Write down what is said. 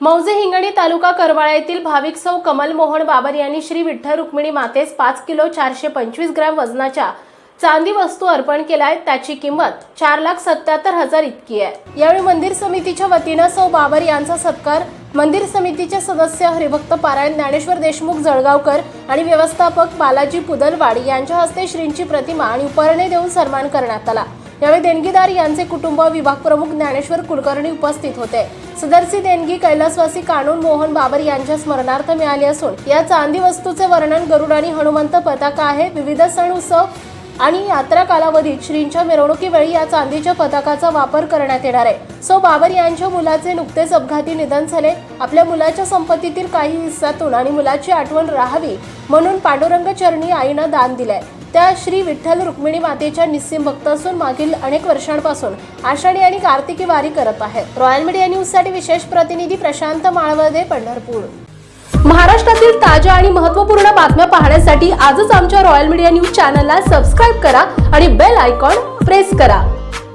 मौजे हिंगणी तालुका करवाळा येथील भाविक सौ कमल मोहन बाबर यांनी श्री विठ्ठल रुक्मिणी मातेस पाच किलो चारशे पंचवीस ग्रॅम वजनाच्या चांदी वस्तू अर्पण केल्या. आहेत त्याची किंमत चार लाख सत्याहत्तर हजार इतकी आहे. यावेळी मंदिर समितीच्या वतीनं सौ बाबर यांचा सत्कार मंदिर समितीचे सदस्य हरिभक्त पारायण ज्ञानेश्वर देशमुख जळगावकर आणि व्यवस्थापक बालाजी पुदलवाड यांच्या हस्ते श्रींची प्रतिमा आणि उपरणे देऊन सन्मान करण्यात आला. यावेळी देणगीदार यांचे कुटुंब विभाग प्रमुख ज्ञानेश्वर कुलकर्णी उपस्थित होते. सदरची देणगी कैलासवासी कानून मोहन बाबर यांच्या स्मरणार्थ मिळाली असून या चांदी वस्तूचे वर्णन गरुड आणि हनुमंत पताका आहे. विविध सण उत्सव आणि यात्रा कालावधीत श्रींच्या मिरवणुकीवेळी या चांदीच्या पताकाचा वापर करण्यात येणार आहे. सो बाबर यांच्या मुलाचे नुकतेच अपघाती निधन झाले. आपल्या मुलाच्या संपत्तीतील काही हिस्सातून आणि मुलाची आठवण राहावी म्हणून पांडुरंग चरणी आईनं दान दिलंय. त्या श्री विठ्ठल रुक्मिणी मातेच्या निस्सिम भक्त असून मागील अनेक वर्षांपासून आषाढी आणि कार्तिकी वारी करत आहेत. रॉयल मीडिया न्यूजसाठी विशेष प्रतिनिधी प्रशांत माळवदे पंढरपूर. महाराष्ट्रातील ताज्या आणि महत्त्वपूर्ण बातम्या पाहण्यासाठी आजच आमच्या रॉयल मीडिया न्यूज चॅनलला सबस्क्राईब करा आणि बेल आयकॉन प्रेस करा.